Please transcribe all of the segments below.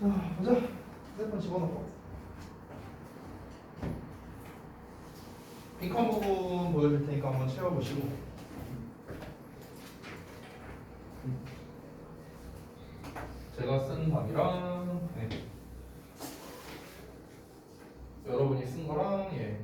자, 보자. 핸드폰 집어넣고. 빈칸 부분 보여줄 테니까 한번 채워보시고. 제가 쓴 답이랑 네. 여러분이 쓴 거랑 예.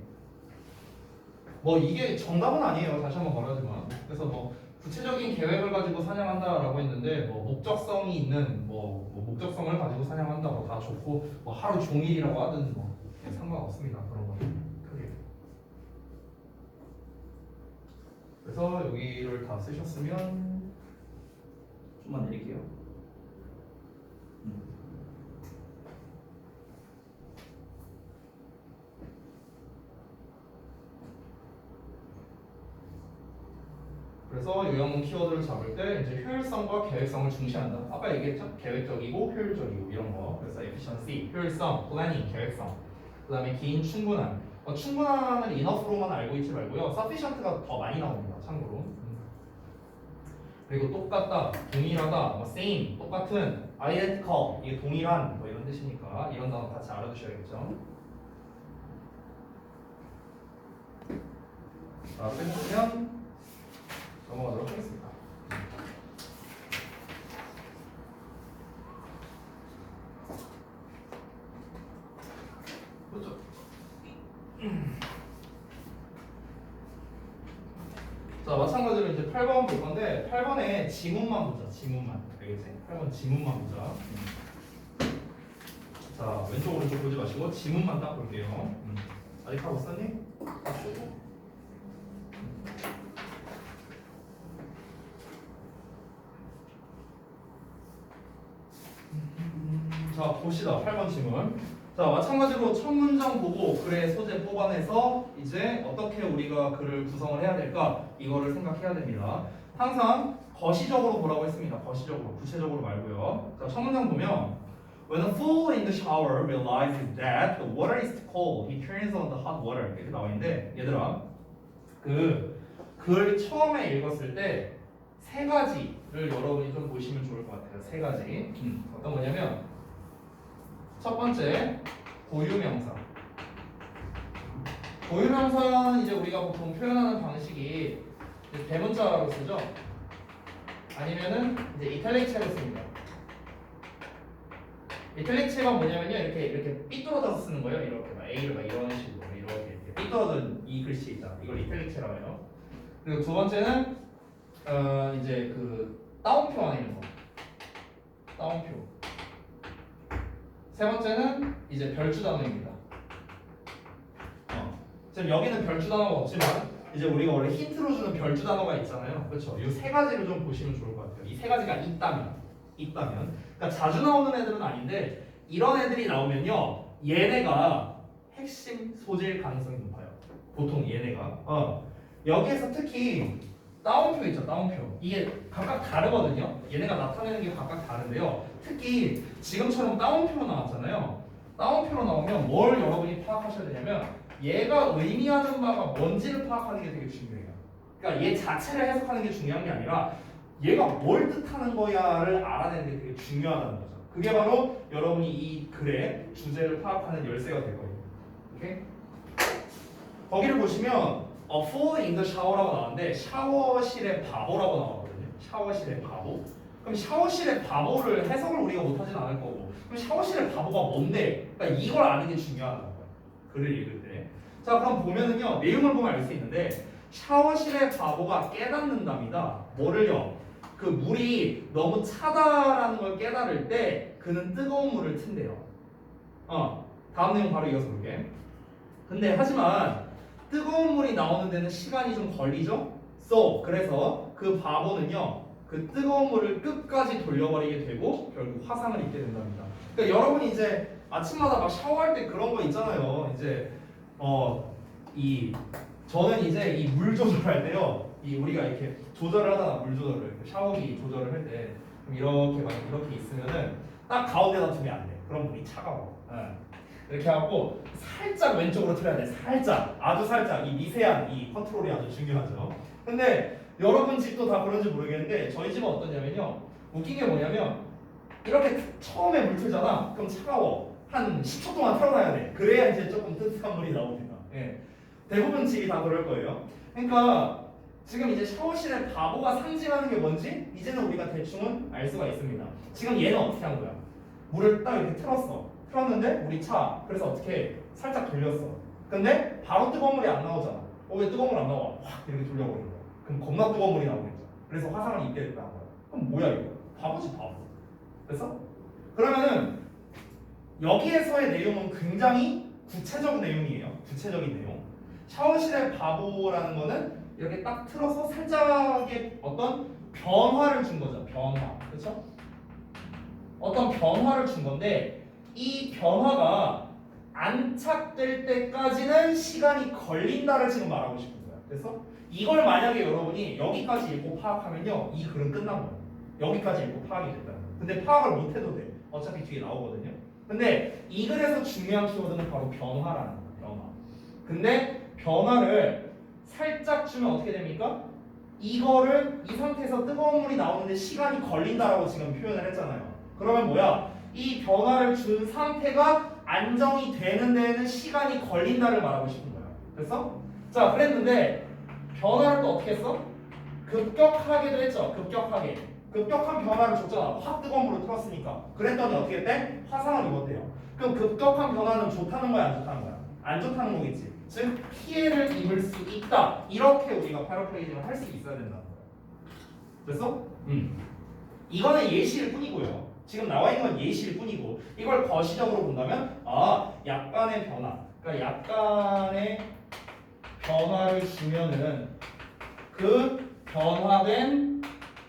뭐 이게 정답은 아니에요. 다시 한번 말하지만. 그래서 뭐 구체적인 계획을 가지고 사냥한다라고 했는데 뭐 목적성이 있는 뭐, 뭐 목적성을 가지고 사냥한다고 다 좋고 뭐 하루 종일이라고 하든 뭐 예, 상관없습니다. 그런 거는. 그래서 여기를 다 쓰셨으면 좀만 내릴게요. 요양문 키워드를 잡을 때 이제 효율성과 계획성을 중시한다. 아까 얘기했죠? 계획적이고 효율적이고 이런 거. 그래서 efficiency, 효율성, planning, 계획성. 그다음에 긴 충분한. 어, 충분한을 enough로만 알고 있지 말고요. sufficient가 더 많이 나옵니다. 참고로. 음. 그리고 똑같다, 동일하다, 뭐 same, 똑같은, identical 이게 동일한 뭐 이런 뜻이니까 이런 단어 같이 알아두셔야겠죠. 자, 끝났으면 넘어가도록 하겠습니다. 그렇죠. 자, 마찬가지로 이제 8번 볼 건데 8번에 지문만 보자. 지문만. 알겠지? 8번 지문만 보자. 자, 왼쪽 오른쪽 보지 마시고 지문만 딱 볼게요. 음. 아직 하고 썼니? 아, 쓰고. 자 봅시다. 8번 질문. 자 마찬가지로 첫 문장 보고 글의 소재 뽑아내서 이제 어떻게 우리가 글을 구성을 해야 될까? 이거를 생각해야 됩니다. 항상 거시적으로 보라고 했습니다. 거시적으로 구체적으로 말고요. 자 첫 문장 보면 When a fool in the shower realizes that the water is cold, he turns on the hot water. 이렇게 나와 있는데 얘들아 그 글 처음에 읽었을 때 세 가지를 여러분이 좀 보시면 좋을 것 같아요. 세 가지. 음, 어떤 거냐면 첫 번째 고유명사. 고유명사는 이제 우리가 보통 표현하는 방식이 대문자로 쓰죠. 아니면은 이제 이탈릭체로 씁니다. 이탈릭체가 뭐냐면요 이렇게 이렇게 삐뚤어져서 쓰는 거예요. 이렇게 막 A를 막 이런 식으로 이렇게, 이렇게 삐뚤어진 이 글씨 있다. 이걸 이탈릭체라고 해요. 그리고 두 번째는 어 이제 그 따옴표 있는 거. 따옴표. 세 번째는 이제 별주 단어입니다. 어. 지금 여기는 별주 단어가 없지만 이제 우리가 원래 힌트로 주는 별주 단어가 있잖아요. 그렇죠? 이 세 가지를 좀 보시면 좋을 것 같아요. 이 세 가지가 있다면, 있다면, 그러니까 자주 나오는 애들은 아닌데 이런 애들이 나오면요, 얘네가 핵심 소재일 가능성이 높아요. 보통 얘네가. 어. 여기에서 특히 따옴표 있죠, 따옴표. 이게 각각 다르거든요. 얘네가 나타내는 게 각각 다른데요. 특히 지금처럼 따옴표로 나왔잖아요. 따옴표로 나오면 뭘 여러분이 파악하셔야 되냐면 얘가 의미하는 바가 뭔지를 파악하는 게 되게 중요해요. 그러니까 얘 자체를 해석하는 게 중요한 게 아니라 얘가 뭘 뜻하는 거야를 알아내는 게 되게 중요하다는 거죠. 그게 바로 여러분이 이 글의 주제를 파악하는 열쇠가 될 거예요. 오케이? 거기를 보시면 어, fall in the shower라고 나왔는데 샤워실의 바보라고 나왔거든요. 샤워실의 바보. 그럼 샤워실의 바보를 해석을 우리가 못하진 않을 거고 그럼 샤워실의 바보가 뭔데? 그러니까 이걸 아는 게 중요하다는 거예요. 글을 읽을 때. 자 그럼 보면은요 내용을 보면 알 수 있는데 샤워실의 바보가 깨닫는답니다. 뭐를요? 그 물이 너무 차다라는 걸 깨달을 때 그는 뜨거운 물을 튼대요. 어 다음 내용 바로 이어서 볼게. 근데 하지만 뜨거운 물이 나오는 데는 시간이 좀 걸리죠? So 그래서 그 바보는요 그 뜨거운 물을 끝까지 돌려버리게 되고 결국 화상을 입게 된답니다. 그러니까 여러분이 이제 아침마다 막 샤워할 때 그런 거 있잖아요. 이제 어 이 저는 이제 이 물 조절할 때요. 이 우리가 이렇게 조절을 하잖아 물 조절을 그 샤워기 조절을 할 때 이렇게 막 이렇게 있으면은 딱 가운데다 두면 안 돼. 그럼 물이 차가워. 예. 이렇게 하고 살짝 왼쪽으로 틀어야 돼. 살짝 아주 살짝 이 미세한 이 컨트롤이 아주 중요하죠. 근데 여러분 집도 다 그런지 모르겠는데 저희 집은 어떠냐면요. 웃긴 게 뭐냐면 이렇게 처음에 물 틀잖아. 그럼 차가워. 한 10초 동안 틀어놔야 돼. 그래야 이제 조금 뜨뜻한 물이 나옵니다. 예. 대부분 집이 다 그럴 거예요. 그러니까 지금 이제 샤워실의 바보가 상징하는 게 뭔지 이제는 우리가 대충은 알 수가 있습니다. 지금 얘는 어떻게 한 거야? 물을 딱 이렇게 틀었어. 틀었는데 우리 차. 그래서 어떻게 살짝 돌렸어. 근데 바로 뜨거운 물이 안 나오잖아. 어, 왜 뜨거운 물 안 나와? 확 이렇게 돌려버린 거야. 그럼 겁나 뜨거운 물이 나오겠죠. 그래서 화상을 입게 된다는 거야. 그럼 뭐야 이거? 바보지 바보. 그래서 그러면은 여기에서의 내용은 굉장히 구체적인 내용이에요. 구체적인 내용. 샤워실의 바보라는 거는 이렇게 딱 틀어서 살짝의 어떤 변화를 준 거죠. 변화. 그렇죠? 어떤 변화를 준 건데 이 변화가 안착될 때까지는 시간이 걸린다를 지금 말하고 싶은 거야. 그래서 이걸 만약에 여러분이 여기까지 읽고 파악하면요. 이 글은 끝난 거예요. 여기까지 읽고 파악이 됐다. 근데 파악을 못 해도 돼. 어차피 뒤에 나오거든요. 근데 이 글에서 중요한 키워드는 바로 변화라는 거예요. 변화. 근데 변화를 살짝 주면 어떻게 됩니까? 이거를 이 상태에서 뜨거운 물이 나오는데 시간이 걸린다라고 지금 표현을 했잖아요. 그러면 뭐야? 이 변화를 준 상태가 안정이 되는 데에는 시간이 걸린다를 말하고 싶은 거야. 됐어? 자, 그랬는데 변화를 또 어떻게 했어? 급격하게도 했죠. 급격하게. 급격한 변화를 줬잖아. 확 뜨거운 물을 틀었으니까. 그랬더니 어떻게 했대? 화상을 입었대요. 그럼 급격한 변화는 좋다는 거야, 안 좋다는 거야? 안 좋다는 거겠지. 즉 피해를 입을 수 있다. 이렇게 우리가 패러프레이징을 할 수 있어야 된다는 거야. 됐어? 음. 이거는 예시일 뿐이고요. 지금 나와 있는 건 예시일 뿐이고 이걸 거시적으로 본다면 아 약간의 변화. 그러니까 약간의 변화를 주면은 그 변화된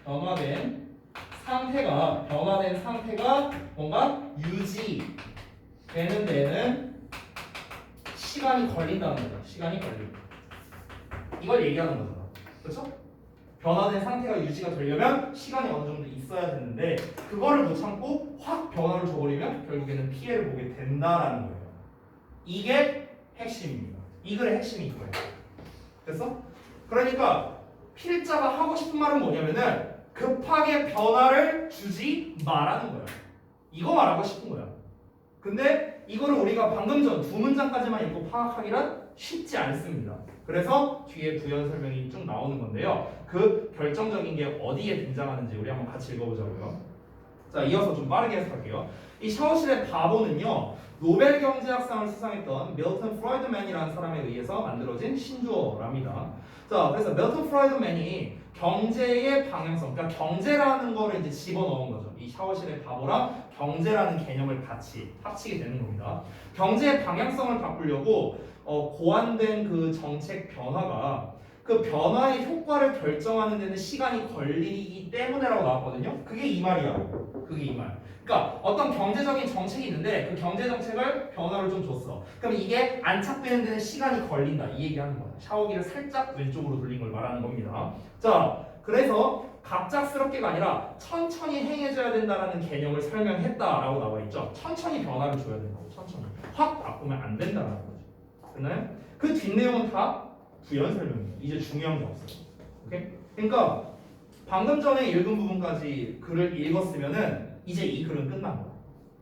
변화된 상태가 변화된 상태가 뭔가 유지되는 데는 시간이 걸린다는 거죠. 시간이 걸린다. 이걸 얘기하는 거잖아. 그렇죠? 변화된 상태가 유지가 되려면 시간이 어느 정도 있어야 되는데 그거를 못 참고 확 변화를 줘버리면 결국에는 피해를 보게 된다라는 거예요. 이게 핵심입니다. 이 글의 핵심이 이거예요. 됐어? 그러니까 필자가 하고 싶은 말은 뭐냐면은 급하게 변화를 주지 말라는 거야. 이거 말하고 싶은 거야. 근데 이거를 우리가 방금 전 두 문장까지만 읽고 파악하기란 쉽지 않습니다. 그래서 뒤에 부연 설명이 쭉 나오는 건데요. 그 결정적인 게 어디에 등장하는지 우리 한번 같이 읽어보자고요. 자, 이어서 좀 빠르게 해석할게요. 이 샤워실의 바보는요. 노벨 경제학상을 수상했던 밀턴 프라이드맨이라는 사람에 의해서 만들어진 신조어랍니다. 자, 그래서 밀턴 프라이드맨이 경제의 방향성, 그러니까 경제라는 거를 이제 집어넣은 거죠. 이 샤워실의 바보랑 경제라는 개념을 같이 합치게 되는 겁니다. 경제의 방향성을 바꾸려고 어, 고안된 그 정책 변화가 그 변화의 효과를 결정하는 데는 시간이 걸리기 때문에라고 나왔거든요. 그게 이 말이야. 그게 이 말. 그러니까 어떤 경제적인 정책이 있는데 그 경제 정책을 변화를 좀 줬어. 그럼 이게 안착되는 데는 시간이 걸린다. 이 얘기하는 거야. 샤워기를 살짝 왼쪽으로 돌린 걸 말하는 겁니다. 자, 그래서 갑작스럽게가 아니라 천천히 행해져야 된다라는 개념을 설명했다라고 나와 있죠. 천천히 변화를 줘야 된다고. 천천히. 확 바꾸면 안 된다라는 거죠. 됐나요? 그 뒷내용은 다 부연 설명이에요. 이제 중요한 게 없어요. 오케이? 그러니까 방금 전에 읽은 부분까지 글을 읽었으면은 이제 이 글은 끝난 거야.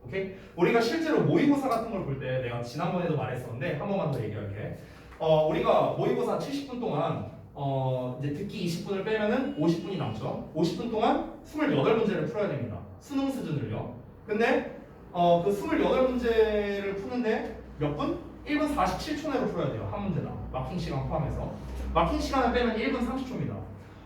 오케이? 우리가 실제로 모의고사 같은 걸 볼 때 내가 지난번에도 말했었는데 한 번만 더 얘기할게. 어, 우리가 모의고사 70분 동안 어, 이제 듣기 20분을 빼면은 50분이 남죠. 50분 동안 28문제를 풀어야 됩니다. 수능 수준을요. 근데 어, 그 28문제를 푸는데 몇 분? 1분 47초 내로 풀어야 돼요. 한 문제당. 마킹 시간 포함해서. 마킹 시간을 빼면 1분 30초입니다.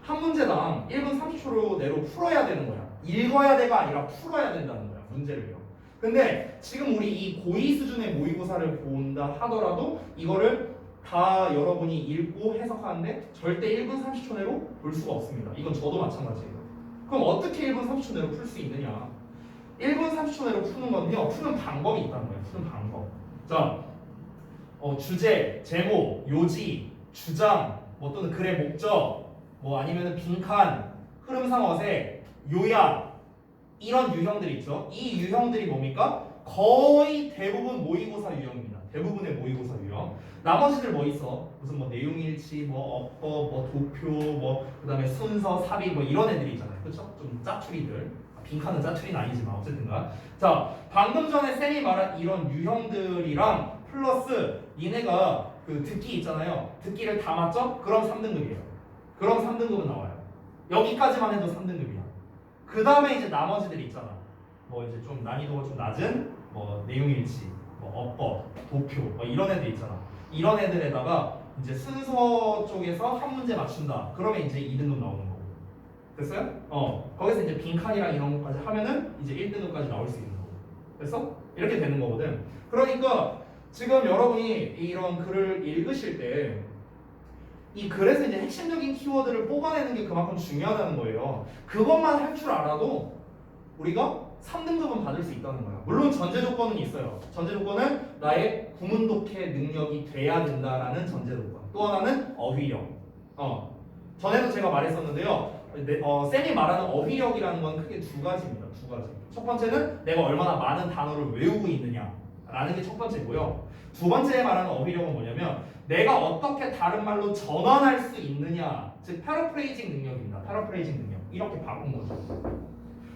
한 문제당 1분 30초로 내로 풀어야 되는 거야. 읽어야 돼가 아니라 풀어야 된다는 거야. 문제를요. 근데 지금 우리 이 고2 수준의 모의고사를 본다 하더라도 이거를 다 여러분이 읽고 해석하는데 절대 1분 30초 내로 볼 수가 없습니다. 이건 저도 마찬가지예요. 그럼 어떻게 1분 30초 내로 풀 수 있느냐? 1분 30초 내로 푸는 건요. 푸는 방법이 있다는 거예요. 푸는 방법. 자, 어, 주제, 제목, 요지, 주장, 뭐 또는 글의 목적, 뭐 아니면은 빈칸, 흐름상 어색, 요약 이런 유형들 있죠. 이 유형들이 뭡니까? 거의 대부분 모의고사 유형입니다. 대부분의 모의고사 유형. 나머지들 뭐 있어? 무슨 뭐 내용일치, 뭐 어법, 뭐 도표, 뭐 그다음에 순서, 삽입 뭐 이런 애들이 있잖아요. 그렇죠? 좀 짜투리들. 빈칸은 짜투리는 아니지만 어쨌든가 자 방금 전에 쌤이 말한 이런 유형들이랑 플러스 얘네가 그 듣기 있잖아요. 듣기를 다 맞죠? 그럼 3등급이에요. 그럼 3등급은 나와요. 여기까지만 해도 3등급이야. 그 다음에 이제 나머지들 있잖아. 뭐 이제 좀 난이도가 좀 낮은 뭐 내용일치 뭐 어법 도표 뭐 이런 애들 있잖아. 이런 애들에다가 이제 순서 쪽에서 한 문제 맞춘다. 그러면 이제 2등급 나오는 거고. 됐어요? 어. 거기서 이제 빈칸이랑 이런 것까지 하면은 이제 1등급까지 나올 수 있는 거고. 됐어? 이렇게 되는 거거든. 그러니까 지금 여러분이 이런 글을 읽으실 때 이 글에서 이제 핵심적인 키워드를 뽑아내는 게 그만큼 중요하다는 거예요. 그것만 할 줄 알아도 우리가 3등급은 받을 수 있다는 거야. 물론 전제 조건은 있어요. 전제 조건은 나의 구문 독해 능력이 돼야 된다라는 전제 조건. 또 하나는 어휘력. 어. 전에도 제가 말했었는데요. 네, 어, 쌤이 말하는 어휘력이라는 건 크게 두 가지입니다. 두 가지. 첫 번째는 내가 얼마나 많은 단어를 외우고 있느냐 라는 게 첫 번째고요. 두 번째 말하는 어휘력은 뭐냐면 내가 어떻게 다른 말로 전환할 수 있느냐, 즉 패러프레이징 능력입니다. 패러프레이징 능력 이렇게 바꾼 거죠.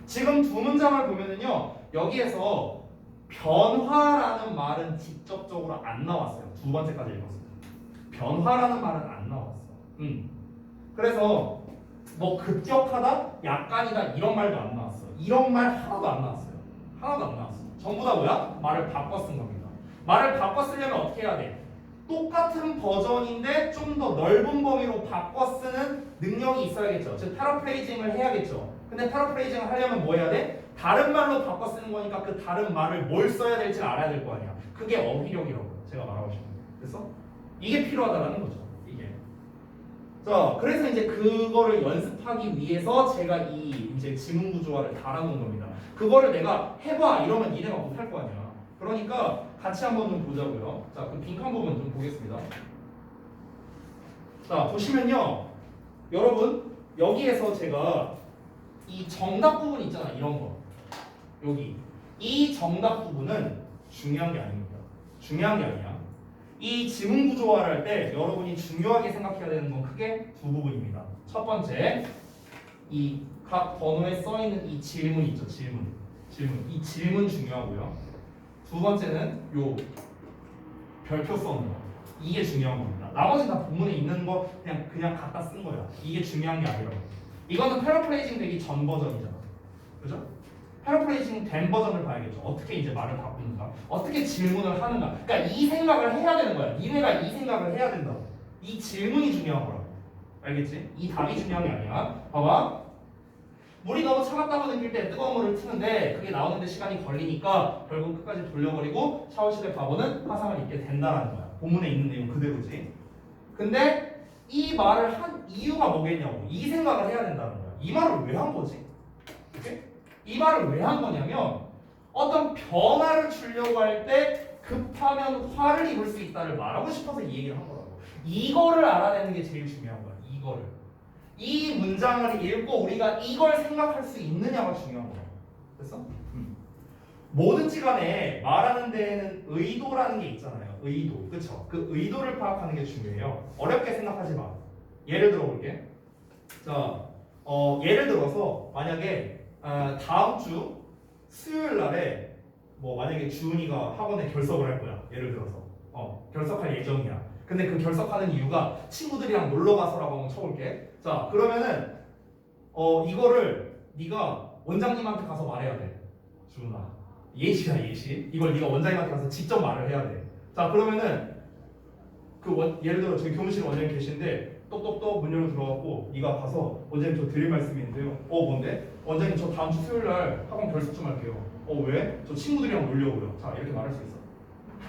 지금 두 문장을 보면은요 여기에서 변화라는 말은 직접적으로 안 나왔어요. 두 번째까지 읽었어요. 변화라는 말은 안 나왔어. 음. 그래서 뭐 급격하다, 약간이다 이런 말도 안 나왔어. 이런 말 하나도 안 나왔어요. 하나도 안 나왔어. 전부 다 뭐야? 말을 바꿔 쓴 겁니다. 말을 바꿔 쓰려면 어떻게 해야 돼? 똑같은 버전인데 좀 더 넓은 범위로 바꿔 쓰는 능력이 있어야겠죠. 즉 패러프레이징을 해야겠죠. 근데 패러프레이징을 하려면 뭐 해야 돼? 다른 말로 바꿔 쓰는 거니까 그 다른 말을 뭘 써야 될지 알아야 될 거 아니야. 그게 어휘력이라고요. 제가 말하고 싶은 거. 그래서 이게 필요하다는 거죠. 자, 그래서 이제 그거를 연습하기 위해서 제가 이 이제 지문 구조화를 달아놓은 겁니다. 그거를 내가 해봐 이러면 니네가 못할 거 아니야. 그러니까 같이 한번 좀 보자고요. 자, 그 빈칸 부분 좀 보겠습니다. 자, 보시면요, 여러분 여기에서 제가 이 정답 부분 있잖아, 이런 거 여기 이 정답 부분은 중요한 게 아닙니다. 중요한 게 아니야. 이 지문 구조화를 할 때 여러분이 중요하게 생각해야 되는 건 크게 두 부분입니다. 첫 번째, 이 각 번호에 써 있는 이 질문 있죠, 질문. 질문. 이 질문 중요하고요. 두 번째는 요 별표 써는 거. 이게 중요한 겁니다. 나머지 다 본문에 있는 거 그냥 그냥 갖다 쓴 거야. 이게 중요한 게 아니라고. 이거는 패러프레이징 되기 전 버전이잖아. 그죠? 패러프레이징 된 버전을 봐야겠죠. 어떻게 이제 말을 바꾸는가, 어떻게 질문을 하는가. 그러니까 이 생각을 해야 되는 거야. 니네가 이 생각을 해야 된다고. 이 질문이 중요한 거라고. 알겠지? 이 답이 중요한 게 아니야. 봐봐. 물이 너무 차갑다고 느낄 때 뜨거운 물을 트는데 그게 나오는데 시간이 걸리니까 결국 끝까지 돌려버리고 샤워실에 가보는 화상을 입게 된다라는 거야. 본문에 있는 내용 그대로지. 근데 이 말을 한 이유가 뭐겠냐고. 이 생각을 해야 된다는 거야. 이 말을 왜 한 거지? 이 말을 왜 한 거냐면 어떤 변화를 주려고 할 때 급하면 화를 입을 수 있다를 말하고 싶어서 이 얘기를 한 거라고. 이거를 알아내는 게 제일 중요한 거야. 이거를. 이 문장을 읽고 우리가 이걸 생각할 수 있느냐가 중요한 거야. 됐어? 음. 뭐든지 간에 말하는 데에는 의도라는 게 있잖아요. 의도. 그쵸? 그 의도를 파악하는 게 중요해요. 어렵게 생각하지 마. 예를 들어 볼게. 자, 어, 예를 들어서 만약에 아, 다음 주 수요일 날에 뭐 만약에 주은이가 학원에 결석을 할 거야. 예를 들어서 어, 결석할 예정이야. 근데 그 결석하는 이유가 친구들이랑 놀러 가서라고 한번 쳐볼게. 자, 그러면은 어 이거를 네가 원장님한테 가서 말해야 돼. 주은아, 예시야 예시. 이걸 네가 원장님한테 가서 직접 말을 해야 돼. 자, 그러면은 그 원, 예를 들어 저기 교무실 원장님 계신데 똑똑똑 문 열고 들어갔고 네가 가서 원장님 저 드릴 말씀이 있는데요. 어 뭔데? 원장님 저 다음 주 수요일 날 학원 결석 좀 할게요. 어 왜? 저 친구들이랑 놀려고요. 자 이렇게 말할 수 있어.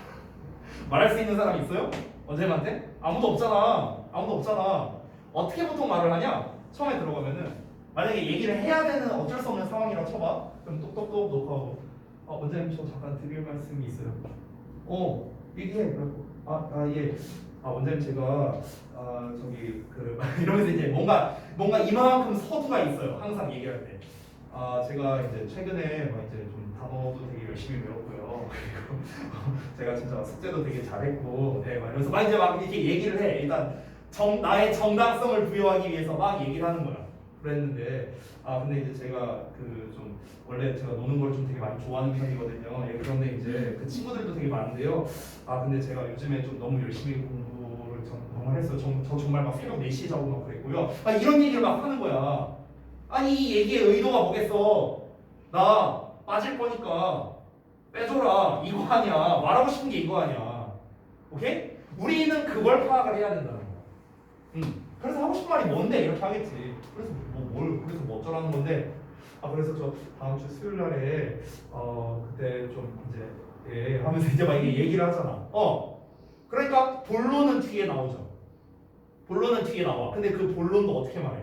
말할 수 있는 사람 있어요? 원장님한테? 아무도 없잖아. 아무도 없잖아. 어떻게 보통 말을 하냐? 처음에 들어가면은 만약에 얘기를 해야 되는 어쩔 수 없는 상황이라고 쳐봐. 그럼 똑똑똑 녹화하고 아 원장님 저 잠깐 드릴 말씀이 있어요. 어 얘기해. 그래고 아아 예. 아 원장님 제가 아 저기 그 이러면서 이제 뭔가 뭔가 이만큼 서두가 있어요. 항상 얘기할 때. 아 제가 이제 최근에 막 이제 좀 단어도 되게 열심히 배웠고요. 그리고 제가 진짜 숙제도 되게 잘했고, 네, 막 이러면서 막 이제 막 이렇게 얘기를 해. 일단 정 나의 정당성을 부여하기 위해서 막 얘기를 하는 거야. 그랬는데 아 근데 이제 제가 그 좀 원래 제가 노는 걸 좀 되게 많이 좋아하는 편이거든요. 예, 그런데 이제 그 친구들도 되게 많은데요. 아 근데 제가 요즘에 좀 너무 열심히 공부 정말 했어요. 저, 저 정말 막 새벽 4시에 자고 막 그랬고요. 아 이런 얘기를 막 하는 거야. 아니 이 얘기의 의도가 뭐겠어? 나 빠질 거니까 빼줘라 이거 아니야. 말하고 싶은 게 이거 아니야. 오케이? 우리는 그걸 파악을 해야 된다는 거야. 음. 그래서 하고 싶은 말이 뭔데 이렇게 하겠지. 그래서 뭐 뭘 그래서 뭐 어쩌라는 건데. 아 그래서 저 다음 주 수요일 날에 어 그때 좀 이제 예 하면서 이제 막 얘기를 하잖아. 어. 그러니까 본론은 뒤에 나오죠. 본론은 뒤에 나와. 근데 그 본론도 어떻게 말해?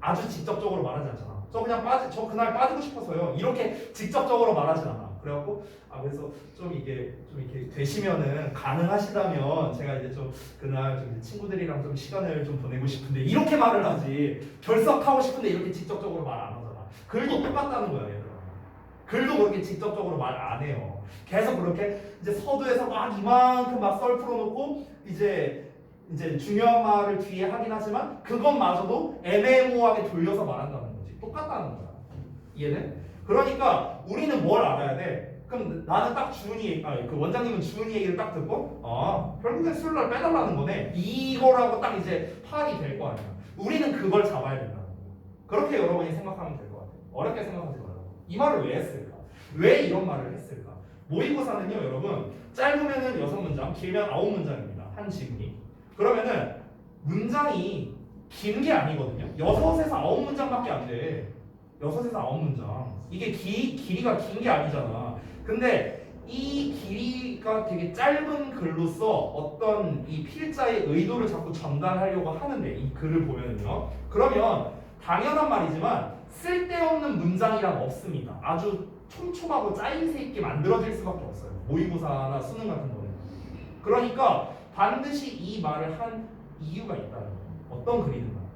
아주 직접적으로 말하지 않잖아. 저 그냥 빠지, 저 그날 빠지고 싶어서요. 이렇게 직접적으로 말하진 않아. 그래갖고 아 그래서 좀 이게 좀 이렇게 되시면은 가능하시다면 제가 이제 좀 그날 좀 친구들이랑 좀 시간을 좀 보내고 싶은데 이렇게 말을 하지 결석하고 싶은데 이렇게 직접적으로 말 안 하잖아. 글도 똑같다는 거야 얘들아. 글도 그렇게 직접적으로 말 안 해요. 계속 그렇게 이제 서두에서 막 이만큼 막 썰 풀어놓고 이제 이제 중요한 말을 뒤에 하긴 하지만 그것마저도 애매모호하게 돌려서 말한다는 거지. 똑같다는 거야. 이해돼? 그러니까 우리는 뭘 알아야 돼? 그럼 나는 딱 주은이, 아니 그 원장님은 주은이 얘기를 딱 듣고, 아 결국엔 수요일날 빼달라는 거네. 이거라고 딱 이제 파악이 될 거 아니야. 우리는 그걸 잡아야 된다는 거. 그렇게 여러분이 생각하면 될 것 같아요. 어렵게 생각하지 말라고. 이 말을 왜 했을까? 왜 이런 말을 했을까? 모의고사는요, 여러분 짧으면은 여섯 문장, 길면 아홉 문장입니다. 한 지문이. 그러면은 문장이 긴 게 아니거든요. 여섯에서 아홉 문장밖에 안 돼. 여섯에서 아홉 문장. 이게 기, 길이가 긴 게 아니잖아. 근데 이 길이가 되게 짧은 글로써 어떤 이 필자의 의도를 자꾸 전달하려고 하는데 이 글을 보면은요. 그러면 당연한 말이지만 쓸데없는 문장이란 없습니다. 아주 촘촘하고 짜임새 있게 만들어질 수밖에 없어요. 모의고사나 수능 같은 거는. 그러니까 반드시 이 말을 한 이유가 있다는 거예요. 어떤 글이든 간에.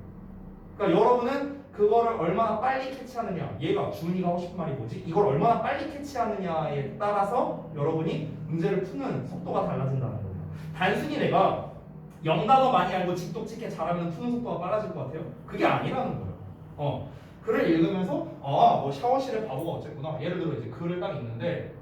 그러니까 여러분은 그거를 얼마나 빨리 캐치하느냐 얘가 주은이가 하고 싶은 말이 뭐지? 이걸 얼마나 빨리 캐치하느냐에 따라서 여러분이 문제를 푸는 속도가 달라진다는 거예요 단순히 내가 영단어 많이 알고 직독직해 잘하면 푸는 속도가 빨라질 것 같아요? 그게 아니라는 거예요 어 글을 읽으면서 아 뭐 샤워실에 바보가 어쨌구나 예를 들어 이제 글을 딱 읽는데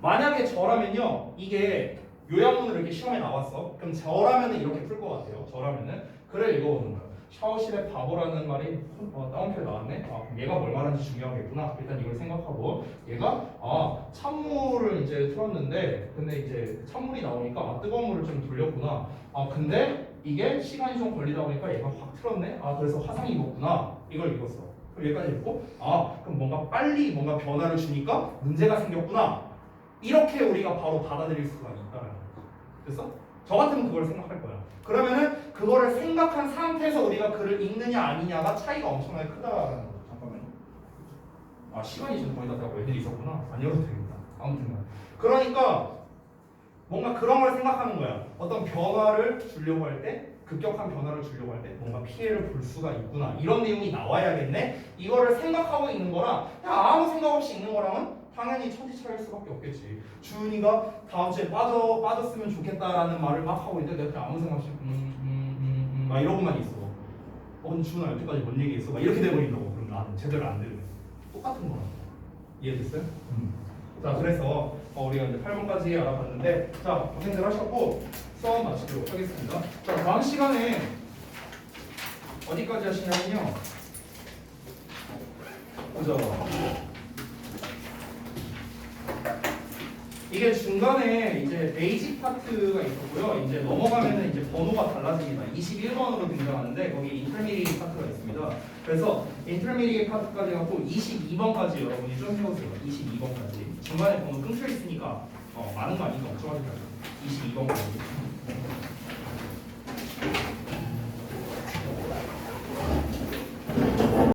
만약에 저라면요 이게 요약문으로 이렇게 시험에 나왔어 그럼 저라면은 이렇게 풀 것 같아요 저라면은 글을 읽어보는 거예요 샤워실에 바보라는 말이 어, 다운표에 나왔네. 아, 그럼 얘가 뭘 말하는지 중요하겠구나. 일단 이걸 생각하고 얘가 아 찬물을 이제 틀었는데 근데 이제 찬물이 나오니까 아, 뜨거운 물을 좀 돌렸구나. 아 근데 이게 시간이 좀 걸리다 보니까 얘가 확 틀었네. 아 그래서 화상이 입었구나. 이걸 읽었어. 그럼 여기까지 읽고 아 그럼 뭔가 빨리 뭔가 변화를 주니까 문제가 생겼구나. 이렇게 우리가 바로 받아들일 수가 있다는 거죠. 됐어? 저 같으면 그걸 생각할 거야. 그러면은 그거를 생각한 상태에서 우리가 글을 읽느냐 아니냐가 차이가 엄청나게 크다라는 거죠. 잠깐만요. 아 시간이 지금 거의 다 돼가고 애들이 있었구나. 안 열어도 되겠다. 아무튼 그러니까 뭔가 그런 걸 생각하는 거야. 어떤 변화를 주려고 할 때 급격한 변화를 주려고 할 때 뭔가 피해를 볼 수가 있구나. 이런 내용이 나와야겠네. 이거를 생각하고 있는 거랑 그냥 아무 생각 없이 읽는 거랑은 당연히 천지 차일 수밖에 없겠지. 주은이가 다음 주에 빠져 빠졌으면 좋겠다라는 말을 막 하고 있는데 내가 아무 생각 없이 음 음 음 음 막 이러고만 있어. 어 근데 주은아 여태까지 뭔 얘기했어? 막 이렇게 돼버린다고. 그럼 나는 제대로 안 들으면 똑같은 거라고. 이해됐어요? 자 그래서 어, 우리가 이제 8번까지 알아봤는데 자 고생들 하셨고 수업 마치도록 하겠습니다. 자 다음 시간에 어디까지 하시냐면요. 그죠? 이게 중간에 이제 베이직 파트가 있었고요. 이제 넘어가면은 이제 번호가 달라집니다. 21번으로 등장하는데 거기 인터미디에이트 파트가 있습니다. 그래서 인터미디에이트 파트까지 갖고 22번까지 여러분이 좀 해보세요. 22번까지. 중간에 번호 끊겨 있으니까 어, 많은 거 아니니까 걱정하지 말고 22번까지.